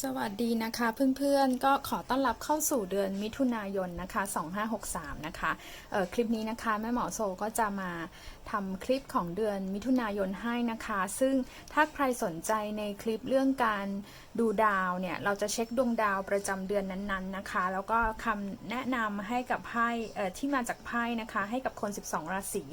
สวัสดีนะคะเพื่อนๆก็ขอต้อนรับเข้าสู่เดือนมิถุนายนนะคะ 2563 นะคะคลิปนี้นะคะแม่หมอโซก็จะมาทำคลิปของเดือนมิถุนายนให้นะคะ ซึ่งถ้าใครสนใจในคลิปเรื่องการ ดูดาวเนี่ยเราจะเช็คดวงดาวประจำเดือนนั้นๆนะคะ แล้วก็คำแนะนำให้กับไพ่ที่มาจากไพ่นะคะ ให้กับคน 12 ราศี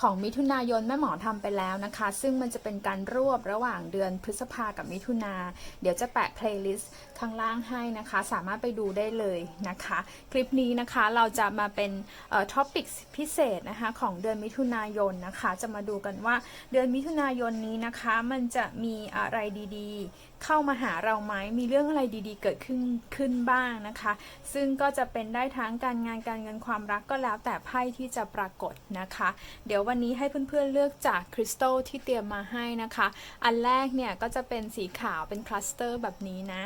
ของมิถุนายนแม่หมอทำไปแล้วนะคะ ซึ่งมันจะเป็นการรวบระหว่างเดือนพฤษภากับมิถุนาเดี๋ยวจะแปะ playlist ข้างล่างให้นะคะ สามารถไปดูได้เลยนะคะ คลิปนี้นะคะเราจะมาเป็นท็อปิกพิเศษนะคะของเดือนมิถุนายนนะคะ จะมาดูกันว่าเดือนมิถุนายนนี้นะคะ มันจะมีอะไรดีๆ เข้ามาหาเราไหมมีเรื่องอะไรดี ๆ เกิดขึ้นขึ้นบ้างนะคะ ซึ่งก็จะเป็นได้ทั้งการงานการเงินความรักก็แล้วแต่ไพ่ที่จะปรากฏนะคะ เดี๋ยววันนี้ให้เพื่อนๆเลือกจากคริสตัลที่เตรียมมาให้นะคะ อันแรกเนี่ยก็จะเป็นสีขาวเป็นคลัสเตอร์แบบนี้นะ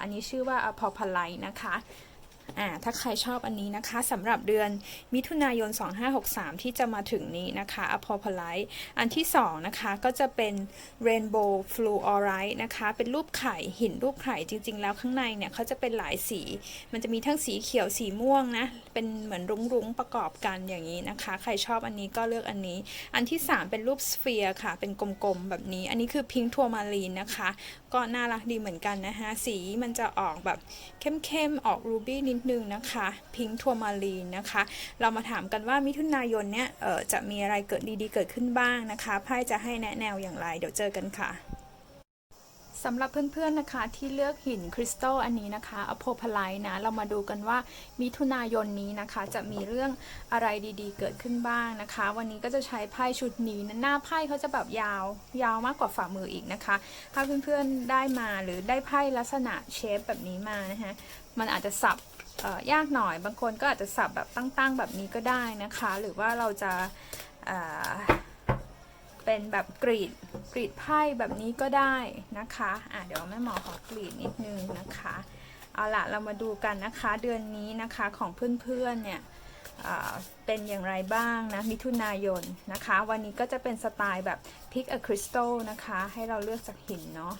อันนี้ชื่อว่า a p o p a l i t e นะคะ อ่าถ้าใครชอบอันนี้นะคะสำหรับเดือนมิถุนายน 2563 ที่จะมาถึงนี้นะคะ a p o p a l i t e อันที่ 2 นะคะก็จะเป็น Rainbow Fluorite นะคะ เป็นรูปไข่หินรูปไข่จริง ๆ แล้วข้างในเนี่ยเขาจะเป็นหลายสี มันจะมีทั้งสีเขียวสีม่วงนะ เป็นเหมือนรุ้งๆ ประกอบกันอย่างนี้นะคะ ใครชอบอันนี้ก็เลือกอันนี้ อันที่ 3 เป็นรูปสเฟียร์ค่ะ เป็นกลมๆ แบบนี้ อันนี้คือพิงทัวมารีนนะคะ ก็น่ารักดีเหมือนกันนะคะสีมันจะออกแบบเข้มๆ ออกรูบี้นิดนึงนะคะพิงทัวมารีนนะคะ เรามาถามกันว่ามิถุนายนเนี่ยจะมีอะไรเกิดดีๆ เกิดขึ้นบ้างนะคะไพ่จะให้แนะแนวอย่างไร เดี๋ยวเจอกันค่ะสำหรับเพื่อนๆนะคะที่เลือกหินคริสตัลอันนี้นะคะอโพพไลนะเรามาดูกันว่ามิถุนายนนี้นะคะ จะมีเรื่องอะไรดีๆ เกิดขึ้นบ้างนะคะ วันนี้ก็จะใช้ไพ่ชุดนี้นะหน้าไพ่เขาจะแบบยาวยาวมากกว่าฝ่ามืออีกนะคะ ถ้าเพื่อนๆได้มาหรือได้ไพ่ลักษณะเชฟแบบนี้มานะคะมันอาจจะสับ ยากหน่อย บางคนก็อาจจะสับแบบตั้งๆแบบนี้ก็ได้นะคะ หรือว่าเราจะเอ่อเป็นแบบกรีดกรีดไพ่แบบนี้ก็ได้นะคะอะเดี๋ยวแม่หมอขอกรีดนิดนึงนะคะเอาละเรามาดูกันนะคะเดือนนี้นะคะของเพื่อนๆเนี่ยเป็นอย่างไรบ้างนะมิถุนายนนะคะ วันนี้ก็จะเป็นสไตล์แบบ pick a crystal นะคะ ให้เราเลือกจากหินเนาะ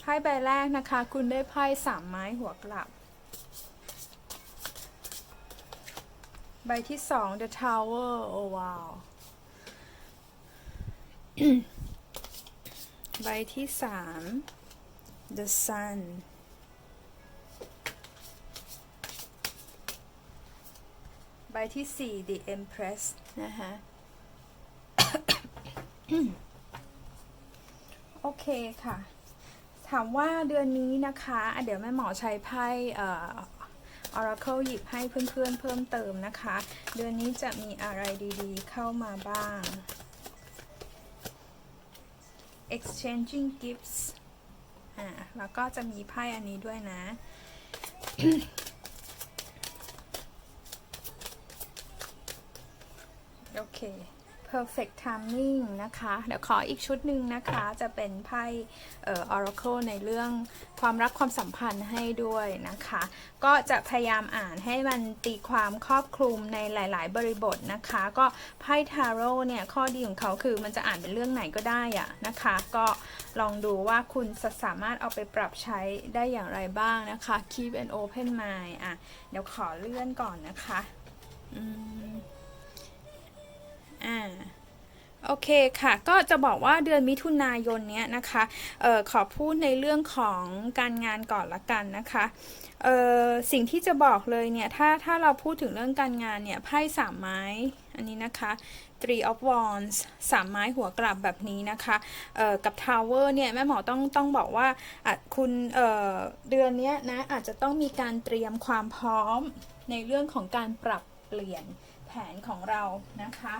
ไพ่ใบแรกนะคะ คุณได้ไพ่สามไม้หัวกลับ ใบที่สอง the tower โอ้ว้าว ใบที่สาม the sun ใบที่สี่ the empress นะคะโอเคค่ะ ถามว่าเดือนนี้นะคะ เดี๋ยวแม่หมอใช้ไพ่ Oracle หยิบให้เพื่อนๆเพิ่มเติมนะคะ เดือนนี้จะมีอะไรดีๆ เข้ามาบ้าง exchanging gifts อ่า แล้วก็จะมีไพ่อันนี้ด้วยนะ โอเค perfect timing นะคะ เดี๋ยวขออีกชุดหนึ่งนะคะ จะเป็นไพ่เอ่อ oracle ในเรื่องความรักความสัมพันธ์ให้ด้วยนะคะ ก็จะพยายามอ่านให้มันตีความครอบคลุมในหลาย ๆ บริบทนะคะ ก็ไพ่ tarot เนี่ย ข้อดีของเขาคือมันจะอ่านเป็นเรื่องไหนก็ได้อะนะคะ ก็ลองดูว่าคุณจะสามารถเอาไปปรับใช้ได้อย่างไรบ้างนะคะ keep an open mind อะ เดี๋ยวขอเลื่อนก่อนนะคะ อืม อ่าโอเคค่ะ ก็จะบอกว่าเดือนมิถุนายนเนี้ยนะคะเอ่อขอพูดในเรื่องของการงานก่อนละกันนะคะเอ่อสิ่งที่จะบอกเลยเนี่ย ถ้าถ้าเราพูดถึงเรื่องการงานเนี่ย ไพ่สามไม้ อันนี้นะคะ three of wands สามไม้หัวกลับแบบนี้นะคะเอ่อกับ tower เนี่ย แม่หมอต้องต้องบอกว่าคุณเอ่อเดือนเนี้ยนะ อาจจะต้องมีการเตรียมความพร้อมในเรื่องของการปรับเปลี่ยนแผนของเรานะคะ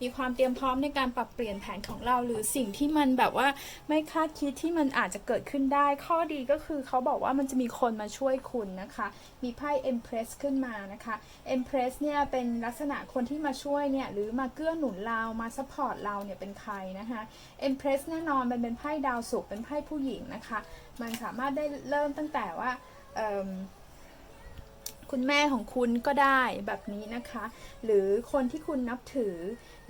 มีความเตรียมพร้อมในการปรับเปลี่ยนแผนของเรา หรือสิ่งที่มันแบบว่าไม่คาดคิดที่มันอาจจะเกิดขึ้นได้ ข้อดีก็คือเขาบอกว่ามันจะมีคนมาช่วยคุณนะคะ มีไพ่ Empress ขึ้นมานะคะ Empress เนี่ยเป็นลักษณะคนที่มาช่วยเนี่ยหรือมาเกื้อหนุนเรามาซัพพอร์ตเราเนี่ยเป็นใครนะคะ Empress แน่นอนมันเป็นไพ่ดาวศุกร์เป็นไพ่ผู้หญิงนะคะ มันสามารถได้เริ่มตั้งแต่ว่า คุณแม่ของคุณก็ได้แบบนี้นะคะ หรือคนที่คุณนับถือ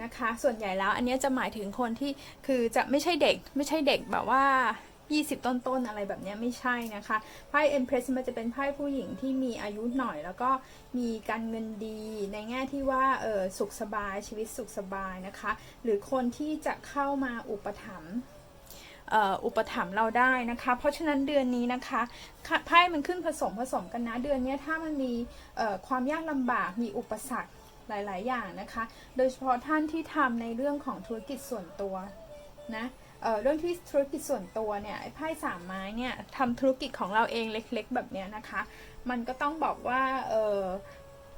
นะคะ ส่วนใหญ่แล้วอันนี้จะหมายถึงคนที่คือจะไม่ใช่เด็กไม่ใช่เด็กแบบว่า 20 ต้นๆ อะไรแบบนี้ไม่ใช่นะคะ ไพ่ Empress มันจะเป็นไพ่ผู้หญิงที่มีอายุหน่อย แล้วก็มีการเงินดีในแง่ที่ว่าเออสุขสบายชีวิตสุขสบายนะคะ หรือคนที่จะเข้ามาอุปถัมภ์ อุปถัมภ์เราได้นะคะ เพราะฉะนั้นเดือนนี้นะคะไพ่มันขึ้นผสมผสมกันนะเดือนนี้ถ้ามันมีความยากลำบากมีอุปสรรคหลาย ๆ อย่างนะคะ โดยเฉพาะท่านที่ทำในเรื่องของธุรกิจส่วนตัวนะเเรื่องที่ธุรกิจส่วนตัวเนี่ยไอ้ไพ่สามไม้เนี่ยทำธุรกิจของเราเองเล็ก ๆ แบบเนี้ยนะคะ มันก็ต้องบอกว่าเออ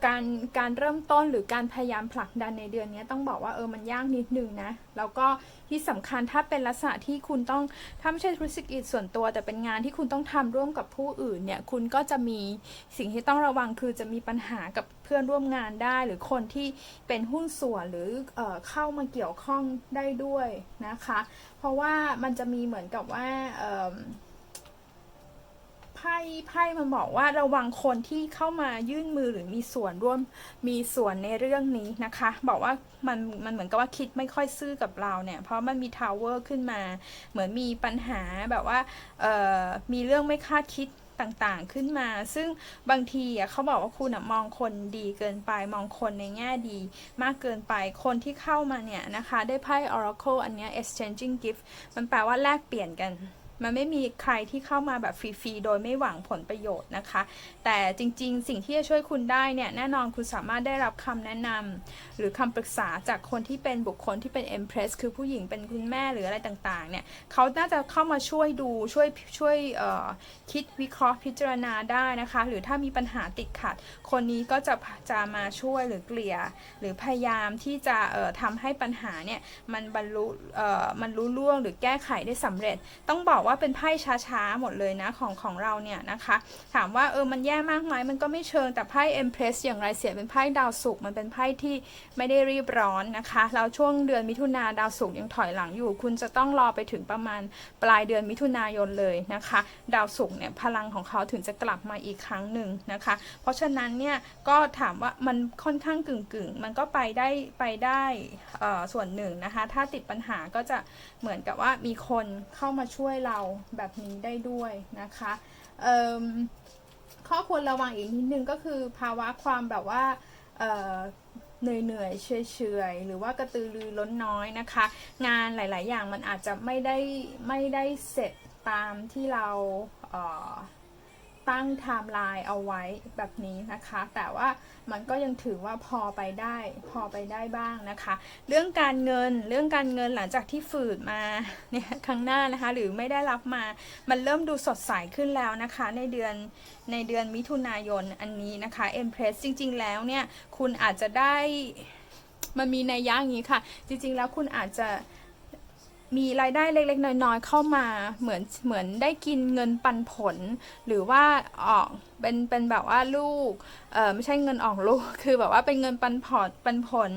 การการเริ่มต้นหรือการพยายามผลักดันในเดือนนี้ต้องบอกว่าเออมันยากนิดนึงนะ แล้วก็ที่สำคัญถ้าเป็นลักษณะที่คุณต้องถ้าไม่ใช่ธุรกิจส่วนตัว แต่เป็นงานที่คุณต้องทำร่วมกับผู้อื่นเนี่ยคุณก็จะมีสิ่งที่ต้องระวังคือจะมีปัญหากับเพื่อนร่วมงานได้ หรือคนที่เป็นหุ้นส่วนหรือเออเข้ามาเกี่ยวข้องได้ด้วยนะคะ เพราะว่ามันจะมีเหมือนกับว่าเอิ่มไพ่ไพ่มันบอกว่าระวังคนที่เข้ามายื่นมือหรือมีส่วนร่วมมีส่วนในเรื่องนี้นะคะ บอกว่ามันมันเหมือนกับว่าคิดไม่ค่อยซื่อกับเราเนี่ย เพราะมันมีทาวเวอร์ขึ้นมา เหมือนมีปัญหาแบบว่าเอ่อมีเรื่องไม่คาดคิดต่างๆขึ้นมา ซึ่งบางทีอะเขาบอกว่าคุณอะมองคนดีเกินไป มองคนในแง่ดี มากเกินไป คนที่เข้ามาเนี่ยนะคะ ได้ไพ่ Oracle อันเนี้ย exchanging gift มันแปลว่าแลกเปลี่ยนกัน มันไม่มีใครที่เข้ามาแบบฟรีๆ โดยไม่หวังผลประโยชน์นะคะ แต่จริงๆ สิ่งที่จะช่วยคุณได้เนี่ย แน่นอนคุณสามารถได้รับคำแนะนำหรือคำปรึกษาจากคนที่เป็นบุคคลที่เป็น Empress คือผู้หญิงเป็นคุณแม่หรืออะไรต่างๆ เนี่ย เขาน่าจะเข้ามาช่วยดูช่วยช่วยคิดวิเคราะห์พิจารณาได้นะคะ หรือถ้ามีปัญหาติดขัด คนนี้ก็จะจะมาช่วยหรือเกลี่ย หรือพยายามที่จะเอ่อทำให้ปัญหาเนี่ยมันบรรลุมันรู้ล่วงหรือแก้ไขได้สำเร็จ ต้องบอกว่าว่าเป็นไพ่ช้าๆ หมดเลยนะของของเราเนี่ยนะคะ ถามว่าเออมันแย่มากไหมมันก็ไม่เชิงแต่ไพ่ Empress อย่างไรเสียเป็นไพ่ดาวศุกร์มันเป็นไพ่ที่ไม่ได้รีบร้อนนะคะแล้วช่วงเดือนมิถุนาดาวศุกร์ยังถอยหลังอยู่ คุณจะต้องรอไปถึงประมาณปลายเดือนมิถุนายนเลยนะคะ ดาวศุกร์เนี่ยพลังของเขาถึงจะกลับมาอีกครั้งหนึ่งนะคะ เพราะฉะนั้นเนี่ยก็ถามว่ามันค่อนข้างกึ่งๆมันก็ไปได้ไปได้ส่วนหนึ่งนะคะ ถ้าติดปัญหาก็จะเหมือนกับว่ามีคนเข้ามาช่วยเราแบบนี้ได้ด้วยนะคะข้อควรระวังอีกนิดนึงก็คือภาวะความแบบว่าเหนื่อยเหนื่อยเฉยเฉยหรือว่ากระตือรือร้นน้อยนะคะ งานหลาย ๆ อย่างมันอาจจะไม่ได้ไม่ได้เสร็จตามที่เราเตั้งไทม์ไลน์เอาไว้แบบนี้นะคะ แต่ว่ามันก็ยังถือว่าพอไปได้พอไปได้บ้างนะคะ เรื่องการเงินเรื่องการเงินหลังจากที่ฝืดมาเนี่ยครั้งหน้านะคะ หรือไม่ได้รับมา มันเริ่มดูสดใสขึ้นแล้วนะคะ ในเดือนในเดือนมิถุนายนอันนี้นะคะ Empress จริง ๆ แล้วเนี่ยคุณอาจจะได้มันมีในย่างนี้ค่ะ จริง ๆ แล้วคุณอาจจะ มีรายได้เล็ก ๆ น้อย ๆ เข้ามาเหมือนเหมือนได้กินเงินปันผล หรือว่าออกเป็นเป็นแบบว่าลูกเออไม่ใช่เงินออกลูกคือแบบว่าเป็นเงินปันผลปันผล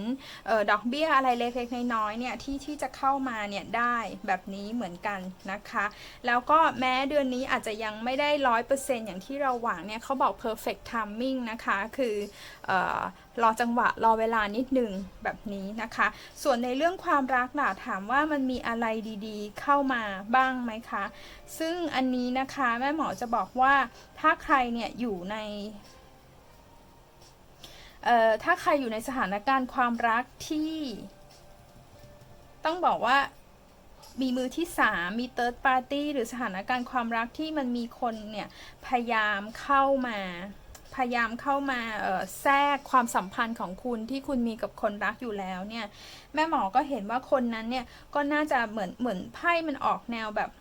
เออดอกเบี้ยอะไรเล็กๆน้อยๆเนี่ยที่ที่จะเข้ามาเนี่ยได้แบบนี้เหมือนกันนะคะ แล้วก็แม้เดือนนี้อาจจะยังไม่ได้ร้อยเปอร์เซ็นอย่างที่เราหวังเนี่ยเขาบอก perfect timing นะคะ คือเออ รอจังหวะรอเวลานิดหนึ่งแบบนี้นะคะ ส่วนในเรื่องความรักล่ะถามว่ามันมีอะไรดีๆ เข้ามาบ้างไหมคะ ซึ่งอันนี้นะคะแม่หมอจะบอกว่าถ้าใครเนี่ยอยู่ในเอ่อถ้าใครอยู่ในสถานการณ์ความรักที่ ต้องบอกว่ามีมือที่สามมี third party หรือสถานการณ์ความรักที่มันมีคนเนี่ย พยายามเข้ามา พยายามเข้ามาแทรกความสัมพันธ์ของคุณที่คุณมีกับคนรักอยู่แล้วเนี่ยแม่หมอก็เห็นว่าคนนั้นเนี่ยก็น่าจะเหมือนเหมือนไพ่มันออกแนวแบบ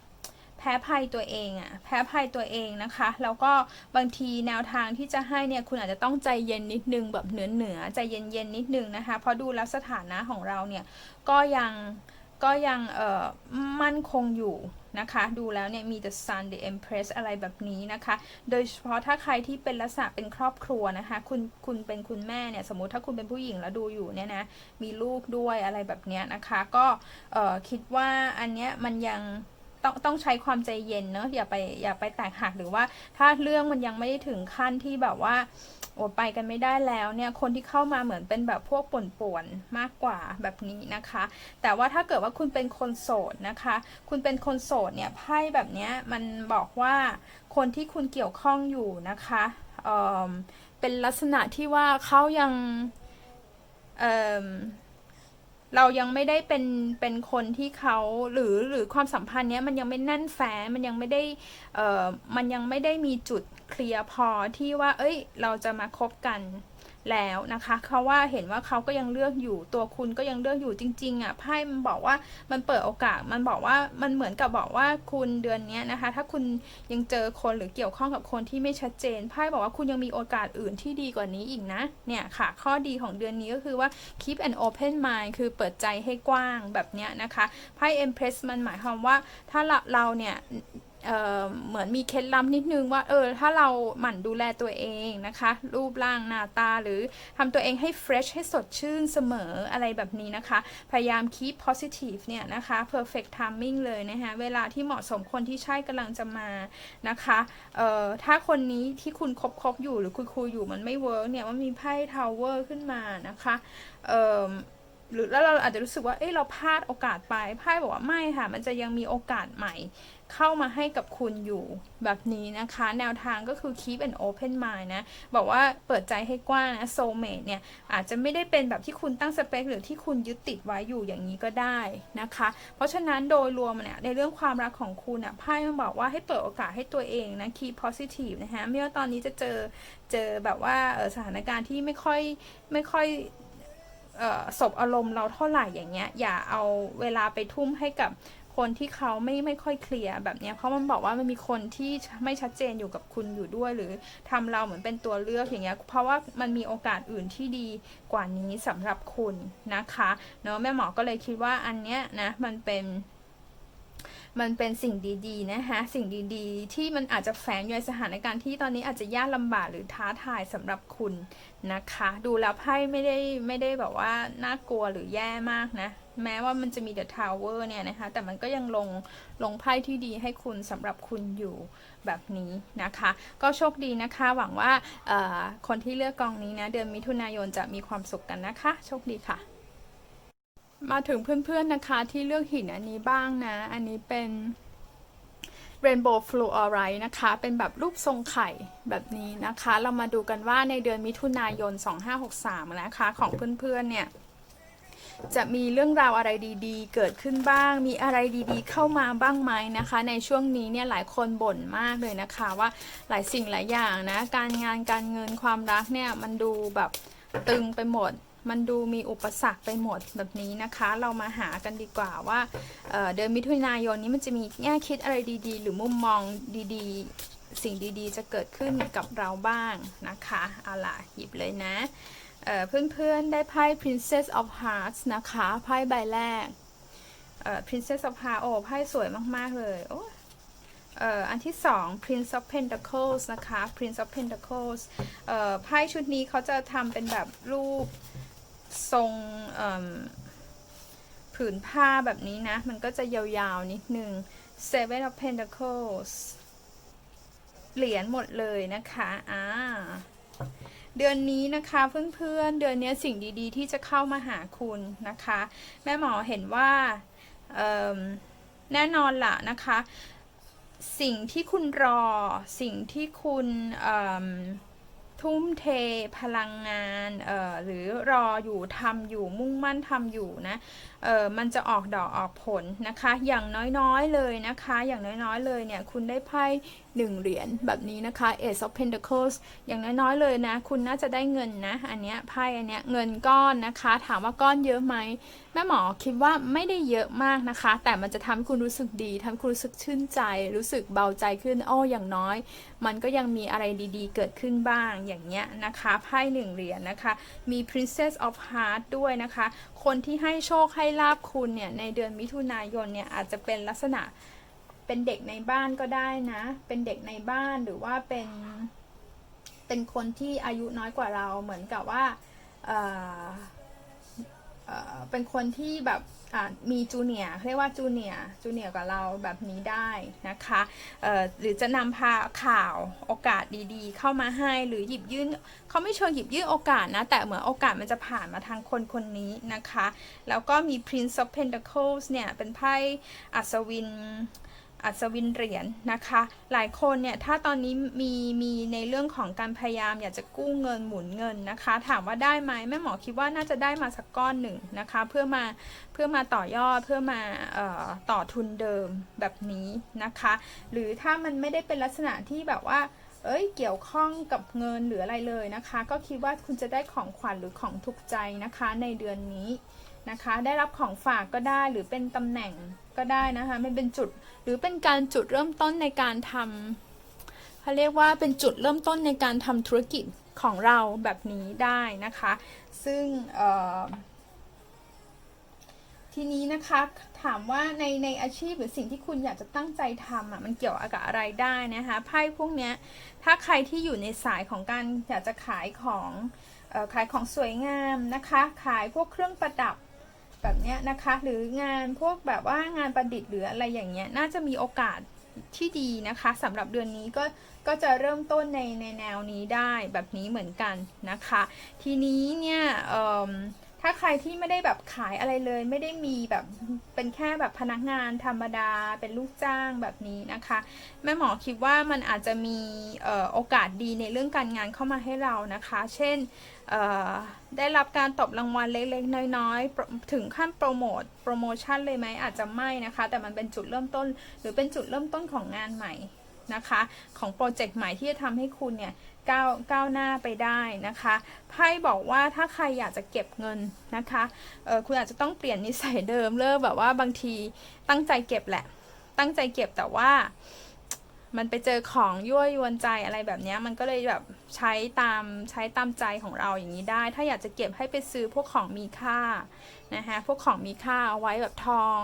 แพ้ภัยตัวเองอะแพ้ภัยตัวเองนะคะ แล้วก็บางทีแนวทางที่จะให้เนี่ยคุณอาจจะต้องใจเย็นนิดนึงแบบเหนือเหนือใจเย็นเย็นนิดนึงนะคะ เพราะดูแล้วสถานะของเราเนี่ยก็ยังก็ยังมั่นคงอยู่ นะคะ ดูแล้วเนี่ยมี the sun the empress อะไรแบบนี้นะคะ โดยเฉพาะถ้าใครที่เป็นลักษณะเป็นครอบครัวนะคะ คุณคุณเป็นคุณแม่เนี่ยสมมติถ้าคุณเป็นผู้หญิงแล้วดูอยู่เนี่ยนะมีลูกด้วยอะไรแบบเนี้ยนะคะ ก็คิดว่าอันเนี้ยมันยังต้องต้องใช้ความใจเย็นเนอะอย่าไปอย่าไปแตกหักหรือว่าถ้าเรื่องมันยังไม่ได้ถึงขั้นที่แบบว่า โอดไปกันไม่ได้แล้วเนี่ยคนที่เข้ามาเหมือนเป็นแบบพวกป่วนๆมากกว่าแบบนี้นะคะ แต่ว่าถ้าเกิดว่าคุณเป็นคนโสดนะคะ คุณเป็นคนโสดเนี่ยไพ่แบบนี้มันบอกว่าคนที่คุณเกี่ยวข้องอยู่นะคะเออเป็นลักษณะที่ว่าเขายังเอ เรายังไม่ได้เป็นเป็นคนที่เขาหรือหรือความสัมพันธ์เนี้ยมันยังไม่แน่นแฟ้นมันยังไม่ได้เอ่อมันยังไม่ได้มีจุดเคลียร์พอที่ว่า เอ้ย เราจะมาคบกัน แล้วนะคะเขาว่าเห็นว่าเขาก็ยังเลือกอยู่ตัวคุณก็ยังเลือกอยู่จริง ๆอะไพ่มันบอกว่ามันเปิดโอกาสมันบอกว่ามันเหมือนกับบอกว่าคุณเดือนนี้นะคะ ถ้าคุณยังเจอคนหรือเกี่ยวข้องกับคนที่ไม่ชัดเจนไพ่บอกว่าคุณยังมีโอกาสอื่นที่ดีกว่านี้อีกนะเนี่ยค่ะ ข้อดีของเดือนนี้ก็คือว่า keep an open mind คือเปิดใจให้กว้างแบบเนี้ยนะคะไพ่ empress มันหมายความว่าถ้าเราเราเนี่ย เเหมือนมีเคล็ดลับนิดนึงว่าเออถ้าเราหมั่นดูแลตัวเองนะคะ รูปร่างหน้าตาหรือทำตัวเองให้ fresh ให้สดชื่นเสมออะไรแบบนี้นะคะ พยายาม keep positive เนี่ยนะคะ perfect timing เลยนะคะ เวลาที่เหมาะสมคนที่ใช่กำลังจะมานะคะเอ่อถ้าคนนี้ที่คุณคบคบอยู่หรือคุยคุยอยู่มันไม่เวิร์กเนี่ยมันมีไพ่ tower ขึ้นมานะคะเอ่อ หรือแล้วเราอาจจะรู้สึกว่า เอ้ยเราพลาดโอกาสไปไพ่บอกว่าไม่ค่ะ มันจะยังมีโอกาสใหม่ เข้ามาให้กับคุณอยู่แบบนี้นะคะ แนวทางก็คือ keep an open mind นะ บอกว่าเปิดใจให้กว้างนะ soulmate เนี่ย อาจจะไม่ได้เป็นแบบที่คุณตั้งสเปค หรือที่คุณยึดติดไว้อยู่อย่างนี้ก็ได้นะคะ เพราะฉะนั้นโดยรวมเนี่ย ในเรื่องความรักของคุณอะไพ่มันบอกว่าให้เปิดโอกาสให้ตัวเองนะ keep positive นะคะไม่ว่าตอนนี้จะเจอเจอแบบว่าสถานการณ์ที่ไม่ค่อยไม่ค่อย สบอารมณ์เราเท่าไหร่อย่างเงี้ย อย่าเอาเวลาไปทุ่มให้กับคนที่เขาไม่ไม่ค่อยเคลียร์แบบเนี้ยเพราะมันบอกว่ามันมีคนที่ไม่ชัดเจนอยู่กับคุณอยู่ด้วย หรือทำเราเหมือนเป็นตัวเลือกอย่างเงี้ยเพราะว่ามันมีโอกาสอื่นที่ดีกว่านี้สำหรับคุณนะคะเนาะแม่หมอก็เลยคิดว่าอันเนี้ยนะมันเป็น มันเป็นสิ่งดีๆนะคะสิ่งดีๆ ที่มันอาจจะแฝงอยู่ในสถานการณ์ที่ตอนนี้อาจจะยากลำบากหรือท้าทายสำหรับคุณนะคะ ดูแล้วไพ่ไม่ได้ไม่ได้แบบว่าน่ากลัวหรือแย่มากนะ แม้ว่ามันจะมี The Tower เนี่ยนะคะ แต่มันก็ยังลงลงไพ่ที่ดีให้คุณสำหรับคุณอยู่แบบนี้นะคะ ก็โชคดีนะคะ หวังว่าคนที่เลือกกองนี้นะเดือนมิถุนายนจะมีความสุขกันนะคะ โชคดีค่ะ มาถึงเพื่อนๆนะคะที่เลือกหินอันนี้บ้างนะ อันนี้เป็น Rainbow Fluorite นะคะ เป็นแบบรูปทรงไข่แบบนี้นะคะ เรามาดูกันว่าในเดือนมิถุนายน 2563 นะคะ ของเพื่อนๆ เนี่ย จะมีเรื่องราวอะไรดีๆ เกิดขึ้นบ้าง มีอะไรดีๆ เข้ามาบ้างไหมนะคะ ในช่วงนี้เนี่ยหลายคนบ่นมากเลยนะคะว่าหลายสิ่งหลายอย่างนะ การงานการเงินความรักเนี่ยมันดูแบบตึงไปหมด มันดูมีอุปสรรคไปหมดแบบนี้นะคะ เรามาหากันดีกว่าว่าเเดือนมิถุนายนนี้มันจะมีแง่คิดอะไรดีๆ หรือมุมมองดีๆ สิ่งดีๆ จะเกิดขึ้นกับเราบ้างนะคะเอาล่ะหยิบเลยนะเอ่อเพื่อนๆได้ไพ่ Princess of Hearts นะคะไพ่ใบแรก Princess of Hearts โอ้ไพ่สวยมากๆเลยโอ้เอ่ออันที่สอง Prince of Pentacles นะคะ Prince of Pentacles เอ่อไพ่ชุดนี้เขาจะทำเป็นแบบรูป ทรงผืนผ้าแบบนี้นะ มันก็จะยาวๆนิดนึง Seven of Pentacles เหรียญหมดเลยนะคะอ่าเดือนนี้นะคะเพื่อนๆ เดือนนี้สิ่งดีๆ ที่จะเข้ามาหาคุณนะคะ แม่หมอเห็นว่าแน่นอนละนะคะ สิ่งที่คุณรอ สิ่งที่คุณ ทุ่มเทพลังงานเอ่อหรือรออยู่ทำอยู่มุ่งมั่นทำอยู่นะเออมันจะออกดอกออกผลนะคะ อย่างน้อยๆเลยนะคะ อย่างน้อยๆเลยเนี่ยคุณได้ไพ่ หนึ่งเหรียญแบบนี้นะคะ Ace of Pentacles อย่างน้อยๆเลยนะ คุณน่าจะได้เงินนะ อันเนี้ยไพ่อันเนี้ยเงินก้อนนะคะ ถามว่าก้อนเยอะไหมแม่หมอคิดว่าไม่ได้เยอะมากนะคะ แต่มันจะทำให้คุณรู้สึกดีทำให้คุณรู้สึกชื่นใจ รู้สึกเบาใจขึ้นอ้ออย่างน้อย มันก็ยังมีอะไรดีๆ เกิดขึ้นบ้างอย่างเงี้ยนะคะไพ่หนึ่งเหรียญนะคะ มี Princess of Hearts ด้วยนะคะ คนที่ให้โชคให้ลาบคุณเนี่ยในเดือนมิถุนายนเนี่ยอาจจะเป็นลักษณะ เป็นเด็กในบ้านก็ได้นะ เป็นเด็กในบ้านหรือว่าเป็น เป็นคนที่อายุน้อยกว่าเราเหมือนกับว่าเเเป็นคนที่แบบมีจูเนียเรียกว่าจูเนียจูเนียกับเราแบบนี้ได้นะคะหรือจะนำพาข่าวโอกาสดีๆ เข้ามาให้หรือหยิบยื่นเขาไม่เชิงหยิบยื่นโอกาสนะ แต่เหมือนโอกาสมันจะผ่านมาทางคนคนนี้นะคะ แล้วก็มี Prince of Pentacles เนี่ย เป็นไพ่อัศวิน อัศวินเหรียญนะคะ หลายคนเนี่ยถ้าตอนนี้มีมีในเรื่องของการพยายามอยากจะกู้เงินหมุนเงินนะคะ ถามว่าได้ไหมแม่หมอคิดว่าน่าจะได้มาสักก้อนหนึ่งนะคะ เพื่อมาเพื่อมาต่อยอดเพื่อมาออต่อทุนเดิมแบบนี้นะคะ หรือถ้ามันไม่ได้เป็นลักษณะที่แบบว่าเอ้ยเกี่ยวข้องกับเงินหรืออะไรเลยนะคะ ก็คิดว่าคุณจะได้ของขวัญหรือของถูกใจนะคะในเดือนนี้นะคะ ได้รับของฝากก็ได้หรือเป็นตำแหน่ง ก็ได้นะคะ มันเป็นจุดหรือเป็นการจุดเริ่มต้นในการทำเขาเรียกว่าเป็นจุดเริ่มต้นในการทำธุรกิจของเราแบบนี้ได้นะคะ ซึ่งทีนี้นะคะถามว่าในในอาชีพหรือสิ่งที่คุณอยากจะตั้งใจทำอะมันเกี่ยวกับอะไรได้นะคะไพ่พวกเนี้ยถ้าใครที่อยู่ในสายของการอยากจะขายของออขายของสวยงามนะคะ ขายพวกเครื่องประดับ แบบเนี้ยนะคะ หรืองานพวกแบบว่างานประดิษฐ์หรืออะไรอย่างเงี้ยน่าจะมีโอกาสที่ดีนะคะสำหรับเดือนนี้ก็ก็จะเริ่มต้นในในแนวนี้ได้แบบนี้เหมือนกันนะคะ ทีนี้เนี่ย ถ้าใครที่ไม่ได้แบบขายอะไรเลย ไม่ได้มีแบบเป็นแค่แบบพนักงานธรรมดา เป็นลูกจ้างแบบนี้นะคะ แม่หมอคิดว่ามันอาจจะมีออโอกาสดีในเรื่องการงานเข้ามาให้เรานะคะ เช่นได้รับการตอบรางวัลเล็กๆ น้อยๆ ถึงขั้นโปรโมทโปรโมชั่นเลยไหมอาจจะไม่นะคะ แต่มันเป็นจุดเริ่มต้น หรือเป็นจุดเริ่มต้นของงานใหม่นะคะ ของโปรเจกต์ใหม่ที่จะทำให้คุณเนี่ย ก้าวก้าวหน้าไปได้นะคะไพ่บอกว่าถ้าใครอยากจะเก็บเงินนะคะเออคุณอาจจะต้องเปลี่ยนนิสัยเดิมเลิกแบบว่าบางทีตั้งใจเก็บแหละ ตั้งใจเก็บแต่ว่า มันไปเจอของยั่วยวนใจอะไรแบบนี้มันก็เลยแบบใช้ตามใช้ตามใจของเราอย่างนี้ได้ ถ้าอยากจะเก็บให้ไปซื้อพวกของมีค่า นะคะพวกของมีค่าเอาไว้แบบทอง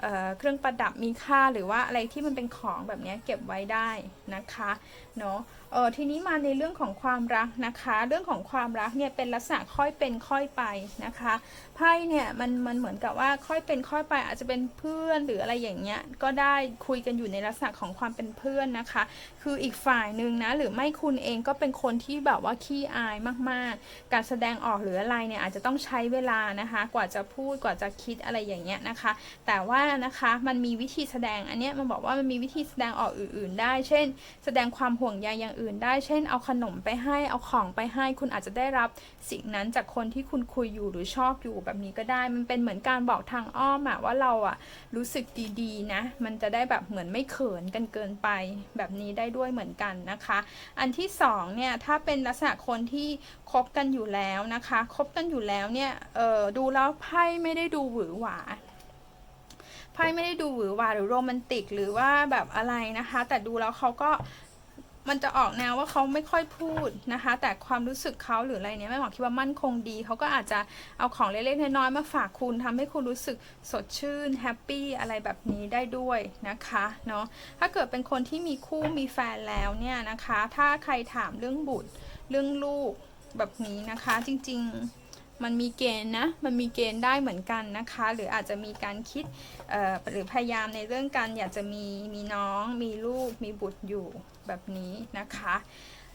เออเครื่องประดับมีค่าหรือว่าอะไรที่มันเป็นของแบบนี้เก็บไว้ได้นะคะเนาะเออทีนี้มาในเรื่องของความรักนะคะ เรื่องของความรักเนี่ยเป็นลักษณะค่อยเป็นค่อยไปนะคะไพ่เนี่ยมันมันเหมือนกับว่าค่อยเป็นค่อยไปอาจจะเป็นเพื่อนหรืออะไรอย่างเงี้ยก็ได้คุยกันอยู่ในลักษณะของความเป็นเพื่อนนะคะ คืออีกฝ่ายหนึ่งนะหรือไม่คุณเองก็เป็นคนที่แบบว่าขี้อายมากๆ การแสดงออกหรืออะไรเนี่ยอาจจะต้องใช้เวลานะคะ กว่าจะพูดกว่าจะคิดอะไรอย่างเงี้ยนะคะ แต่ว่านะคะมันมีวิธีแสดงอันเนี้ยมันบอกว่ามันมีวิธีแสดงออกอื่น ๆ ได้ เช่น แสดงความห่วงใยอย่างอื่น ได้ เช่น เอาขนมไปให้ เอาของไปให้ คุณอาจจะได้รับสิ่งนั้นจากคนที่คุณคุยอยู่หรือชอบอยู่แบบนี้ก็ได้ มันเป็นเหมือนการบอกทางอ้อมอะว่าเราอะรู้สึกดีๆนะ มันจะได้แบบเหมือนไม่เขินกันเกินไป แบบนี้ได้ด้วยเหมือนกันนะคะ อันที่สองเนี่ยถ้าเป็นลักษณะคนที่คบกันอยู่แล้วนะคะคบกันอยู่แล้วเนี่ยเออดูแล้วไพ่ไม่ได้ดูหวือหวาไพ่ไม่ได้ดูหวือหวาหรือโรแมนติกหรือว่าแบบอะไรนะคะ แต่ดูแล้วเขาก็มันจะออกแนวว่าเขาไม่ค่อยพูดนะคะ แต่ความรู้สึกเขาหรืออะไรเนี้ยแม่หมอคิดว่ามั่นคงดี เขาก็อาจจะเอาของเล็กๆน้อยๆมาฝากคุณทำให้คุณรู้สึกสดชื่นแฮปปี้อะไรแบบนี้ได้ด้วยนะคะเนาะถ้าเกิดเป็นคนที่มีคู่มีแฟนแล้วเนี่ยนะคะ ถ้าใครถามเรื่องบุตรเรื่องลูกแบบนี้นะคะ จริง ๆ มันมีเกณฑ์นะ มันมีเกณฑ์ได้เหมือนกันนะคะ หรืออาจจะมีการคิดหรือพยายามในเรื่องการอยากจะมีมีน้อง มีลูก มีบุตรอยู่แบบนี้นะคะ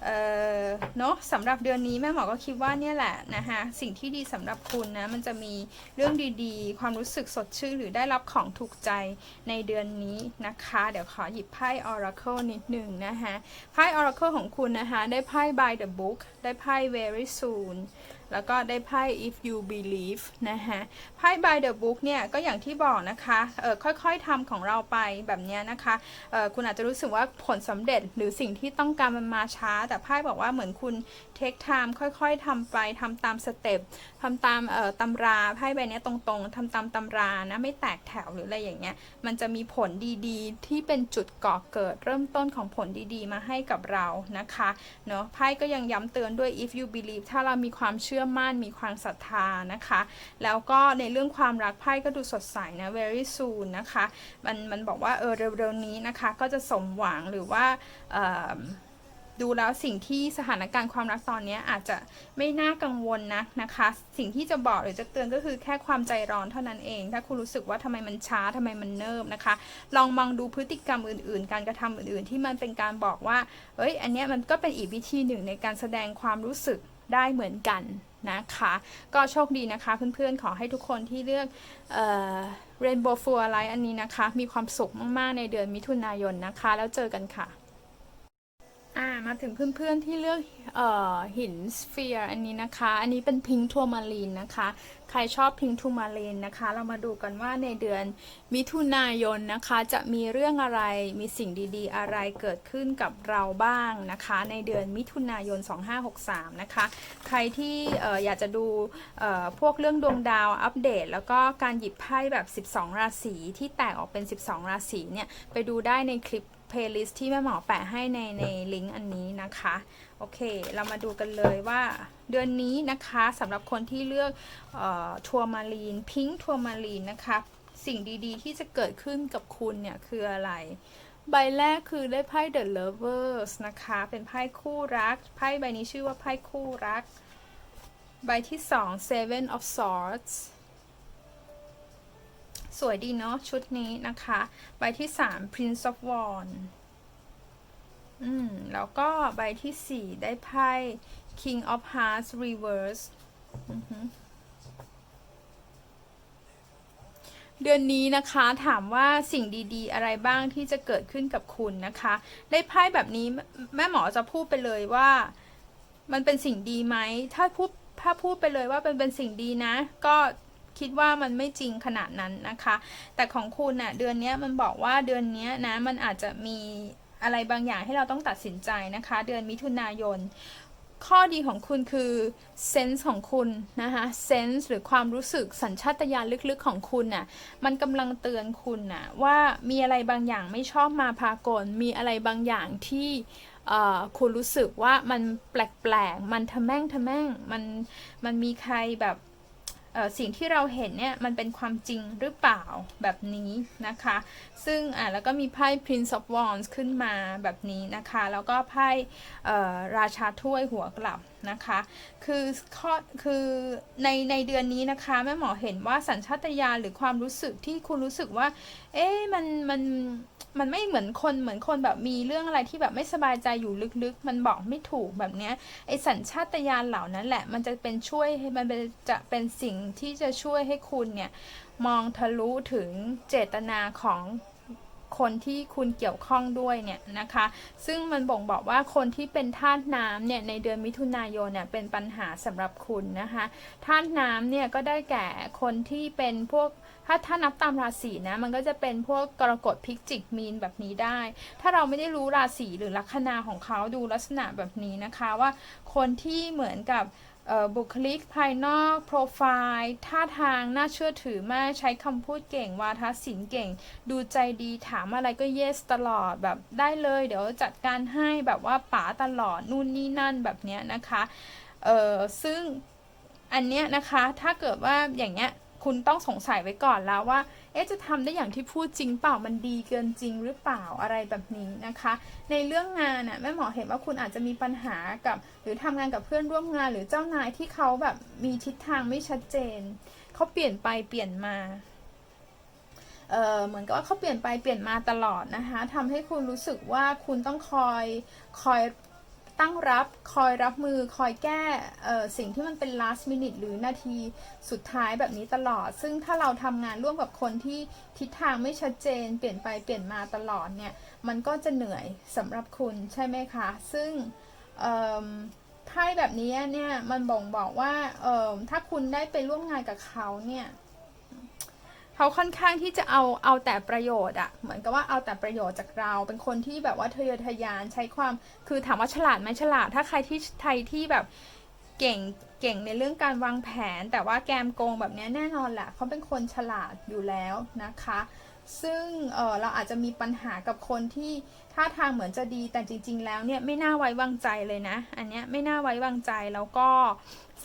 เอ่อเนาะสำหรับเดือนนี้แม่หมอก็คิดว่าเนี่ยแหละนะคะสิ่งที่ดีสำหรับคุณนะมันจะมีเรื่องดีๆ ความรู้สึกสดชื่นหรือได้รับของถูกใจในเดือนนี้นะคะ เดี๋ยวขอหยิบไพ่ Oracle นิดหนึ่งนะคะไพ่ Oracle ของคุณนะคะได้ไพ่ by the book ได้ไพ่ very soon แล้วก็ได้ไพ่ if you believe นะคะไพ่ by the book เนี่ย ก็อย่างที่บอกนะคะเออค่อยๆทำของเราไปแบบเนี้ยนะคะเออคุณอาจจะรู้สึกว่าผลสำเร็จหรือสิ่งที่ต้องการมันมาช้า แต่ไพ่บอกว่าเหมือนคุณ take time ค่อยๆทำไปทำตามสเต็ปทำตามเอ่อตำราไพ่ใบนี้ตรงๆทำตามตำรานะไม่แตกแถวหรืออะไรอย่างเงี้ยมันจะมีผลดีๆ ที่เป็นจุดก่อเกิด เริ่มต้นของผลดีๆ มาให้กับเรานะคะเนาะไพ่ก็ยังย้ำเตือนด้วย if you believe ถ้าเรามีความเชื่อมั่นมีความศรัทธานะคะ แล้วก็ในเรื่องความรักไพ่ก็ดูสดใสนะ very soon นะคะ มันมันบอกว่าเออเร็วๆนี้นะคะก็จะสมหวังหรือว่าเอ่อ ดูแล้วสิ่งที่สถานการณ์ความรักตอนนี้อาจจะไม่น่ากังวลนะนะคะ สิ่งที่จะบอกหรือจะเตือนก็คือแค่ความใจร้อนเท่านั้นเอง ถ้าคุณรู้สึกว่าทำไมมันช้าทำไมมันเนิบนะคะ ลองมองดูพฤติกรรมอื่น ๆ การกระทำอื่น ๆ ที่มันเป็นการบอกว่า เอ้ย อันนี้มันก็เป็นอีกวิธีหนึ่งในการแสดงความรู้สึกได้เหมือนกันนะคะ ก็โชคดีนะคะเพื่อนๆ ขอให้ทุกคนที่เลือกเอ่อ Rainbow f l u o r Light อันนี้นะคะ มีความสุขมาก ๆ ในเดือนมิถุนายนนะคะ แล้วเจอกันค่ะ อ่ามาถึงเพื่อนๆที่เลือกเอ่อหินสเฟียร์อันนี้นะคะ อันนี้เป็นพิงทัวมารีนนะคะ ใครชอบพิงทัวมารีนนะคะ เรามาดูกันว่าในเดือนมิถุนายนนะคะ จะมีเรื่องอะไรมีสิ่งดีๆ อะไรเกิดขึ้นกับเราบ้างนะคะ ในเดือนมิถุนายน 2563 นะคะ ใครที่เอ่ออยากจะดูเอ่อพวกเรื่องดวงดาวอัปเดต แล้วก็การหยิบไพ่แบบ 12 ราศีที่แตกออกเป็น 12 ราศีเนี่ยไปดูได้ในคลิป เพลย์ลิสต์ที่แม่หมอแปะให้ในในลิงก์อันนี้นะคะ โอเค เรามาดูกันเลยว่าเดือนนี้นะคะสำหรับคนที่เลือกเอ่อทัวร์มารีนพิงค์ทัวร์มารีนนะคะ สิ่งดีๆ ที่จะเกิดขึ้นกับคุณเนี่ยคืออะไร ใบแรกคือได้ไพ่ The Lovers นะคะ เป็นไพ่คู่รัก ไพ่ใบนี้ชื่อว่าไพ่คู่รัก ใบที่สอง Seven of Swords สวยดีเนาะชุดนี้นะคะ ใบที่สาม Prince of Wands อืม แล้วก็ใบที่สี่ได้ไพ่ King of Hearts Reverse เดือนนี้นะคะถามว่าสิ่งดีๆ อะไรบ้างที่จะเกิดขึ้นกับคุณนะคะ ได้ไพ่แบบนี้แม่แม่หมอจะพูดไปเลยว่า มันเป็นสิ่งดีไหม ถ้าพูดถ้าพูดไปเลยว่าเป็นเป็นสิ่งดีนะ ก็ คิดว่ามันไม่จริงขนาดนั้นนะคะ แต่ของคุณน่ะเดือนนี้มันบอกว่าเดือนนี้นะมันอาจจะมีอะไรบางอย่างให้เราต้องตัดสินใจนะคะ เดือนมิถุนายน ข้อดีของคุณคือเซนส์ของคุณนะคะเซนส์หรือความรู้สึกสัญชาตญาณลึกๆของคุณน่ะมันกำลังเตือนคุณน่ะว่ามีอะไรบางอย่างไม่ชอบมาพากลมีอะไรบางอย่างที่คุณรู้สึกว่ามันแปลกๆ มันทะแม่งทะแม่ง มัน มันมีใครแบบ สิ่งที่เราเห็นเนี่ยมันเป็นความจริงหรือเปล่าแบบนี้นะคะซึ่งอะแล้วก็มีไพ่ Prince of Wands ขึ้นมาแบบนี้นะคะ แล้วก็ไพ่ราชาถ้วยหัวกลับนะคะ คือข้อคือในในเดือนนี้นะคะแม่หมอเห็นว่าสัญชาตญาณหรือความรู้สึกที่คุณรู้สึกว่า เอ๊ะมันมันมันไม่เหมือนคนเหมือนคนแบบมีเรื่องอะไรที่แบบไม่สบายใจอยู่ลึกๆ มันบอกไม่ถูกแบบเนี้ยไอสัญชาตญาณเหล่านั้นแหละ มันจะเป็นช่วยมันเป็นจะเป็นสิ่งที่จะช่วยให้คุณเนี่ย มองทะลุถึงเจตนาของคนที่คุณเกี่ยวข้องด้วยเนี่ยนะคะ ซึ่งมันบ่งบอกว่าคนที่เป็นธาตุน้ำเนี่ยในเดือนมิถุนายนเนี่ยเป็นปัญหาสำหรับคุณนะคะ ธาตุน้ำเนี่ยก็ได้แก่คนที่เป็นพวกถ้าถ้านับตามราศีนะมันก็จะเป็นพวกกรกฎพิกจิกมีนแบบนี้ได้ ถ้าเราไม่ได้รู้ราศีหรือลัคนาของเขาดูลักษณะแบบนี้นะคะว่าคนที่เหมือนกับ บุคลิกภายนอกโปรไฟล์ท่าทางน่าเชื่อถือมากใช้คำพูดเก่ง วาทศิลป์เก่ง ดูใจดีถามอะไรก็เยสตลอดแบบได้เลย เดี๋ยวจัดการให้แบบว่าป๋าตลอดนู่นนี่นั่นแบบเนี้ยนะคะเออซึ่งอันเนี้ยนะคะถ้าเกิดว่าอย่างเงี้ย คุณต้องสงสัยไว้ก่อนแล้วว่า เอ๊ะจะทำได้อย่างที่พูดจริงเปล่ามันดีเกินจริงหรือเปล่าอะไรแบบนี้นะคะ ในเรื่องงานน่ะแม่หมอเห็นว่าคุณอาจจะมีปัญหากับ หรือทำงานกับเพื่อนร่วมงาน หรือเจ้านายที่เขาแบบมีทิศทางไม่ชัดเจนเขาเปลี่ยนไปเปลี่ยนมาเออเหมือนกับว่าเขาเปลี่ยนไปเปลี่ยนมาตลอดนะคะทำให้คุณรู้สึกว่าคุณต้องคอยคอย ตั้งรับคอยรับมือคอยแก้สิ่งที่มันเป็น last minute หรือนาทีสุดท้ายแบบนี้ตลอด ซึ่งถ้าเราทำงานร่วมกับคนที่ทิศทางไม่ชัดเจน เปลี่ยนไปเปลี่ยนมาตลอดเนี่ย มันก็จะเหนื่อยสำหรับคุณใช่ไหมคะ ซึ่งไพ่แบบนี้เนี่ยมันบ่งบอกว่าถ้าคุณได้ไปร่วมงานกับเขาเนี่ย เขาค่อนข้างที่จะเอาเอาแต่ประโยชน์อะเหมือนกับว่าเอาแต่ประโยชน์จากเรา เป็นคนที่แบบว่าทะเยอทะยานใช้ความคือถามว่าฉลาดไหมฉลาด ถ้าใครที่ไทยที่แบบเก่งเก่งในเรื่องการวางแผน แต่ว่าแกมโกงแบบนี้แน่นอนแหละเขาเป็นคนฉลาดอยู่แล้วนะคะ ซึ่งเออเราอาจจะมีปัญหากับคนที่ท่าทางเหมือนจะดีแต่จริง ๆ แล้วเนี่ยไม่น่าไว้วางใจเลยนะ อันเนี้ยไม่น่าไว้วางใจแล้วก็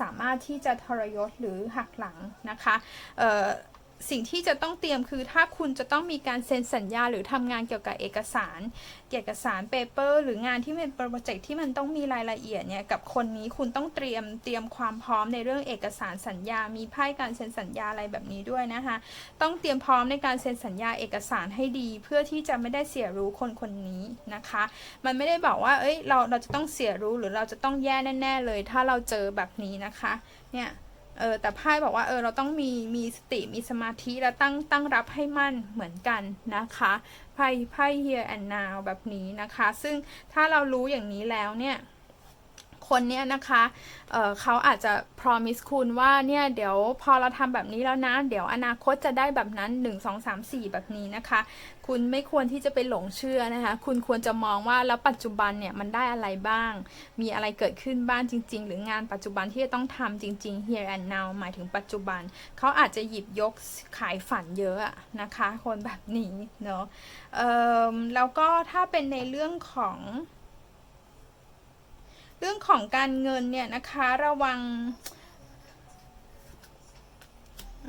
สามารถที่จะทรยศหรือหักหลังนะคะเออ สิ่งที่จะต้องเตรียมคือถ้าคุณจะต้องมีการเซ็นสัญญาหรือทำงานเกี่ยวกับเอกสาร เอกสารเปเปอร์หรืองานที่เป็นโปรเจกต์ที่มันต้องมีรายละเอียดเนี่ยกับคนนี้คุณต้องเตรียมเตรียมความพร้อมในเรื่องเอกสารสัญญา มีไพ่การเซ็นสัญญาอะไรแบบนี้ด้วยนะคะ ต้องเตรียมพร้อมในการเซ็นสัญญาเอกสารให้ดี เพื่อที่จะไม่ได้เสียรู้คนคนนี้นะคะ มันไม่ได้บอกว่าเอ้ยเราเราจะต้องเสียรู้หรือเราจะต้องแย่แน่ ๆ เลย ถ้าเราเจอแบบนี้นะคะเนี่ย เออแต่ไพ่บอกว่าเออเราต้องมีมีสติมีสมาธิและตั้งตั้งรับให้มั่นเหมือนกันนะคะไพ่ไพ่ here and now แบบนี้นะคะ ซึ่งถ้าเรารู้อย่างนี้แล้วเนี่ย คนเนี้ยนะคะเเขาอาจจะ promise คุณว่าเนี่ยเดี๋ยวพอเราทำแบบนี้แล้วนะ เดี๋ยวอนาคตจะได้แบบนั้น 1 2 3 4 แบบนี้นะคะ คุณไม่ควรที่จะไปหลงเชื่อนะคะ คุณควรจะมองว่าแล้วปัจจุบันเนี่ยมันได้อะไรบ้าง มีอะไรเกิดขึ้นบ้างจริง ๆ หรืองานปัจจุบันที่จะต้องทำจริง ๆ here and now หมายถึงปัจจุบัน เขาอาจจะหยิบยกขายฝันเยอะนะคะ คนแบบนี้เนาะแล้วก็ถ้าเป็นในเรื่องของ เรื่องของการเงินเนี่ยนะคะระวัง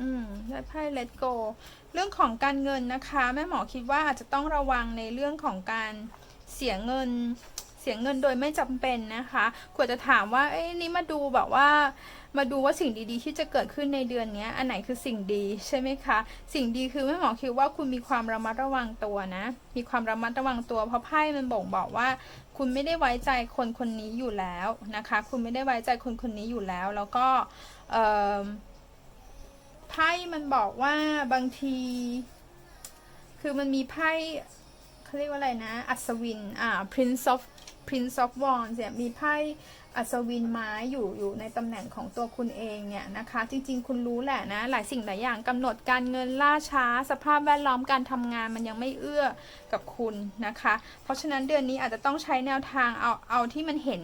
อืมได้ไพ่ let go เรื่องของการเงินนะคะ แม่หมอคิดว่าอาจจะต้องระวังในเรื่องของการเสียเงิน เสียเงินโดยไม่จำเป็นนะคะ ควรจะถามว่า เอ้ยนี่มาดูแบบว่า มาดูว่าสิ่งดีๆ ที่จะเกิดขึ้นในเดือนนี้อันไหนคือสิ่งดีใช่ไหมคะ สิ่งดีคือแม่หมอคิดว่าคุณมีความระมัดระวังตัวนะ มีความระมัดระวังตัวเพราะไพ่มันบ่งบอกว่า คุณไม่ได้ไว้ใจคนคนนี้อยู่แล้วนะคะ คุณไม่ได้ไว้ใจคนคนนี้อยู่แล้ว แล้วก็ไพ่มันบอกว่าบางที คือมันมีไพ่เขาเรียกว่าอะไรนะ อัศวิน อ่า Prince of Prince of Wands เนี่ยมีไพ่ อัศวินไม้อยู่อยู่ในตำแหน่งของตัวคุณเองเนี่ยนะคะ จริงๆ คุณรู้แหละนะ หลายสิ่งหลายอย่างกำหนดการเงินล่าช้า สภาพแวดล้อมการทำงานมันยังไม่เอื้อกับคุณนะคะ เพราะฉะนั้นเดือนนี้อาจจะต้องใช้แนวทางเอาเอาที่มันเห็น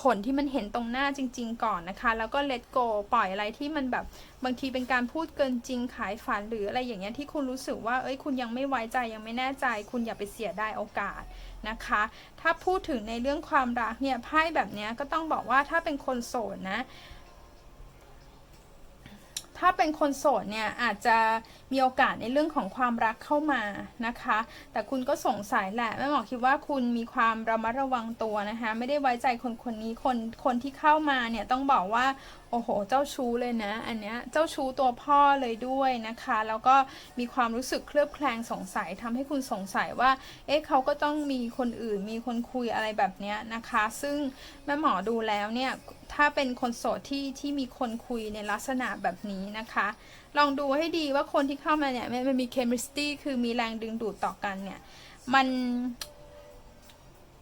ผลที่มันเห็นตรงหน้าจริง ๆ ก่อนนะคะ แล้วก็เลตโกปล่อยอะไรที่มันแบบ บางทีเป็นการพูดเกินจริงขายฝันหรืออะไรอย่างเงี้ยที่คุณรู้สึกว่าเอ้ยคุณยังไม่ไว้ใจยังไม่แน่ใจ คุณอย่าไปเสียได้โอกาสนะคะ ถ้าพูดถึงในเรื่องความรักเนี่ยไพ่แบบเนี้ยก็ต้องบอกว่าถ้าเป็นคนโสดนะถ้าเป็นคนโสดเนี่ยอาจจะมีโอกาสในเรื่องของความรักเข้ามานะคะ แต่คุณก็สงสัยแหละแม่หมอคิดว่าคุณมีความระมัดระวังตัวนะคะ ไม่ได้ไว้ใจคนคนนี้คนคนที่เข้ามาเนี่ยต้องบอกว่า โอ้โห เจ้าชู้เลยนะ อันเนี้ย เจ้าชู้ตัวพ่อเลยด้วยนะคะ แล้วก็มีความรู้สึกเคลือบแคลงสงสัยทำให้คุณสงสัยว่า เอ๊ะเขาก็ต้องมีคนอื่น มีคนคุยอะไรแบบเนี้ยนะคะ ซึ่งแม่หมอดูแล้วเนี่ย ถ้าเป็นคนโสดที่ที่มีคนคุยในลักษณะแบบนี้นะคะ ลองดูให้ดีว่าคนที่เข้ามาเนี่ยมันมีเคมิสตี้คือมีแรงดึงดูดต่อกันเนี่ย มัน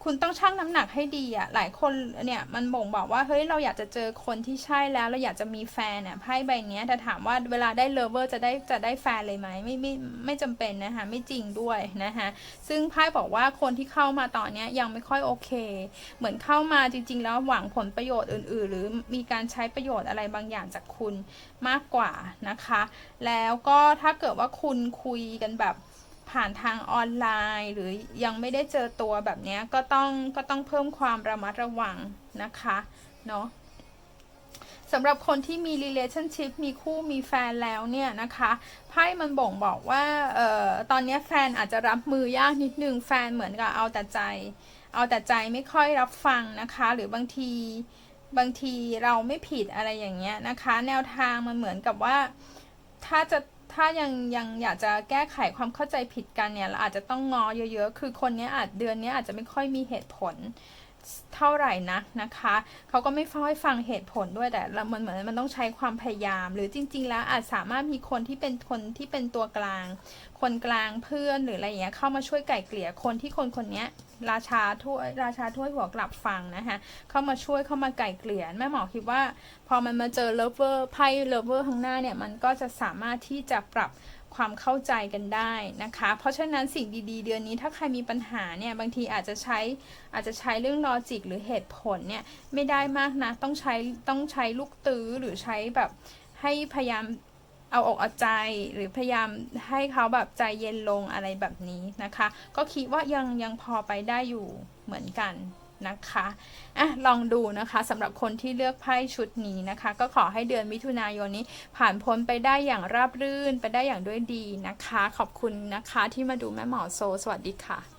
คุณต้องชั่งน้ำหนักให้ดีอะหลายคนเนี่ยมันบ่งบอกว่าเฮ้ยเราอยากจะเจอคนที่ใช่แล้วเราอยากจะมีแฟนเนี่ยไพ่ใบนี้แต่ถามว่าเวลาได้เลเวอร์จะได้จะได้แฟนเลยไหมไม่ไม่ไม่จำเป็นนะคะไม่จริงด้วยนะคะซึ่งไพ่บอกว่าคนที่เข้ามาตอนนี้ยังไม่ค่อยโอเค เหมือนเข้ามาจริง ๆ แล้วหวังผลประโยชน์อื่น ๆ หรือมีการใช้ประโยชน์อะไรบางอย่างจากคุณมากกว่านะคะ แล้วก็ถ้าเกิดว่าคุณคุยกันแบบ ผ่านทางออนไลน์ หรือยังไม่ได้เจอตัวแบบนี้ก็ต้องก็ต้องเพิ่มความระมัดระวังนะคะเนาะสำหรับคนที่มี relationship มีคู่มีแฟนแล้วเนี่ยนะคะไพ่มันบ่งบอกว่าเอ่อตอนนี้แฟนอาจจะรับมือยากนิดนึงแฟนเหมือนกับเอาแต่ใจ เอาแต่ใจไม่ค่อยรับฟังนะคะ หรือบางทีบางทีเราไม่ผิดอะไรอย่างเงี้ยนะคะ แนวทางมันเหมือนกับว่าถ้าจะ ถ้ายังยังอยากจะแก้ไขความเข้าใจผิดกันเนี่ยเราอาจจะต้องงอเยอะๆ คือคนนี้อาจเดือนนี้อาจจะไม่ค่อยมีเหตุผล เท่าไหร่นะนะคะเขาก็ไม่ค่อยฟังเหตุผลด้วยแต่มันเหมือนมันต้องใช้ความพยายาม หรือจริง ๆ แล้วอาจสามารถมีคนที่เป็นคนที่เป็นตัวกลาง คนกลางเพื่อนหรืออะไรเงี้ยเข้ามาช่วยไก่เกลี่ยคนที่คนคนนี้ราชาถ้วยราชาถ้วยหัวกลับฟังนะคะเข้ามาช่วยเข้ามาไก่เกลี่ยแม่หมอคิดว่า พอมันมาเจอเลเวอร์ไพ่เลเวอร์ข้างหน้าเนี่ยมันก็จะสามารถที่จะปรับ ความเข้าใจกันได้นะคะ เพราะฉะนั้นสิ่งดีๆ เดือนนี้ถ้าใครมีปัญหาเนี่ยบางทีอาจจะใช้อาจจะใช้เรื่องลอจิกหรือเหตุผลเนี่ยไม่ได้มากนะต้องใช้ต้องใช้ลูกตื้อหรือใช้แบบให้พยายามเอาอกเอาใจหรือพยายามให้เขาแบบใจเย็นลงอะไรแบบนี้นะคะ ก็คิดว่ายังยังพอไปได้อยู่เหมือนกัน นะคะอะลองดูนะคะสำหรับคนที่เลือกไพ่ชุดนี้นะคะ ก็ขอให้เดือนมิถุนายนนี้ผ่านพ้นไปได้อย่างราบรื่นไปได้อย่างด้วยดีนะคะ ขอบคุณนะคะที่มาดูแม่หมอโซ สวัสดีค่ะ